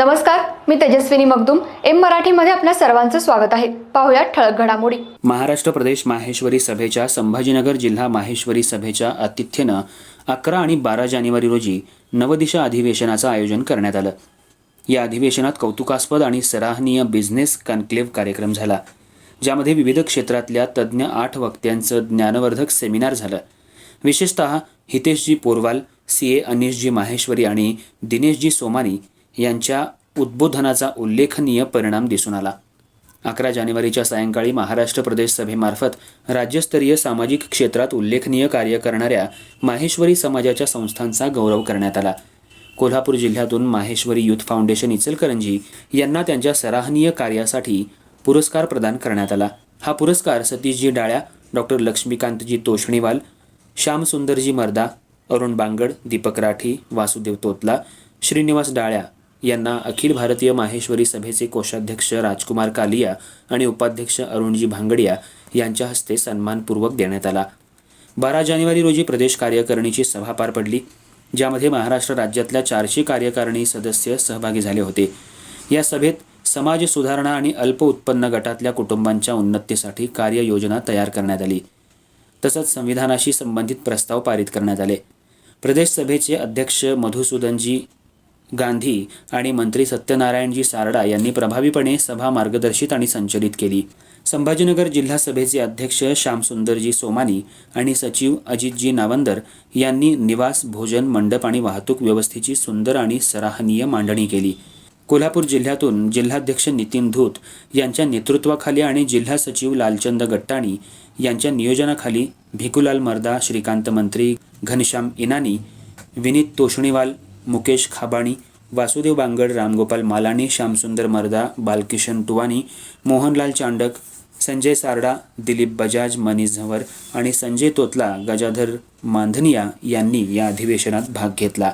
नमस्कार मी तेजस्विनी मगदुम. एम मराठीमध्ये आपल्या सर्वांचं स्वागत आहे. पाहुयात ठळक घडामोडी. महाराष्ट्र प्रदेश माहेश्वरी सभेच्या संभाजीनगर जिल्हा माहेश्वरी सभेच्या आतिथ्येनं अकरा आणि बारा जानेवारी रोजी नवदिशा अधिवेशनाचं आयोजन करण्यात आलं. या अधिवेशनात कौतुकास्पद आणि सराहनीय बिझनेस कॉन्क्लेव्ह कार्यक्रम झाला ज्यामध्ये विविध क्षेत्रातल्या तज्ज्ञ आठ वक्त्यांचं ज्ञानवर्धक सेमिनार झालं. विशेषतः हितेशजी पोरवाल सी ए अनिशजी माहेश्वरी आणि दिनेशजी सोमानी यांच्या उद्बोधनाचा उल्लेखनीय परिणाम दिसून आला. अकरा जानेवारीच्या सायंकाळी महाराष्ट्र प्रदेश सभेमार्फत राज्यस्तरीय सामाजिक क्षेत्रात उल्लेखनीय कार्य करणाऱ्या माहेश्वरी समाजाच्या संस्थांचा गौरव करण्यात आला. कोल्हापूर जिल्ह्यातून माहेश्वरी युथ फाउंडेशन इचलकरंजी यांना त्यांच्या सराहनीय कार्यासाठी पुरस्कार प्रदान करण्यात आला. हा पुरस्कार सतीशजी डाळ्या डॉक्टर लक्ष्मीकांतजी तोषणीवाल श्यामसुंदरजी मर्दा अरुण बांगड दीपक राठी वासुदेव तोतला श्रीनिवास डाळ्या यांना अखिल भारतीय माहेश्वरी सभेचे कोषाध्यक्ष राजकुमार कालिया आणि उपाध्यक्ष अरुणजी भांगडिया यांच्या हस्ते सन्मानपूर्वक देण्यात आला. बारा जानेवारी रोजी प्रदेश कार्यकारिणीची सभा पार पडली ज्यामध्ये महाराष्ट्र राज्यातल्या चारशे कार्यकारिणी सदस्य सहभागी झाले होते. या सभेत समाज सुधारणा आणि अल्प उत्पन्न गटातल्या कुटुंबांच्या उन्नतीसाठी कार्ययोजना तयार करण्यात आली. तसंच संविधानाशी संबंधित प्रस्ताव पारित करण्यात आले. प्रदेश सभेचे अध्यक्ष मधुसूदनजी गांधी आणि मंत्री सत्यनारायणजी सारडा यांनी प्रभावीपणे सभा मार्गदर्शित आणि संचलित केली. संभाजीनगर जिल्हा सभेचे अध्यक्ष श्यामसुंदरजी सोमानी आणि सचिव अजितजी नावंदर यांनी निवास भोजन मंडप आणि वाहतूक व्यवस्थेची सुंदर आणि सराहनीय मांडणी केली. कोल्हापूर जिल्ह्यातून जिल्हाध्यक्ष नितीन धूत यांच्या नेतृत्वाखाली आणि जिल्हा सचिव लालचंद गट्टाणी यांच्या नियोजनाखाली भिकुलाल मर्दा श्रीकांत मंत्री घनश्याम इनानी विनीत तोषणीवाल मुकेश खाबाणी वासुदेव बांगड रामगोपाल मालानी श्यामसुंदर मर्दा बालकिशन टुवानी मोहनलाल चांडक संजय सारडा दिलीप बजाज मनीष झंवर आणि संजय तोतला गजाधर मांधनिया यांनी या अधिवेशनात भाग घेतला.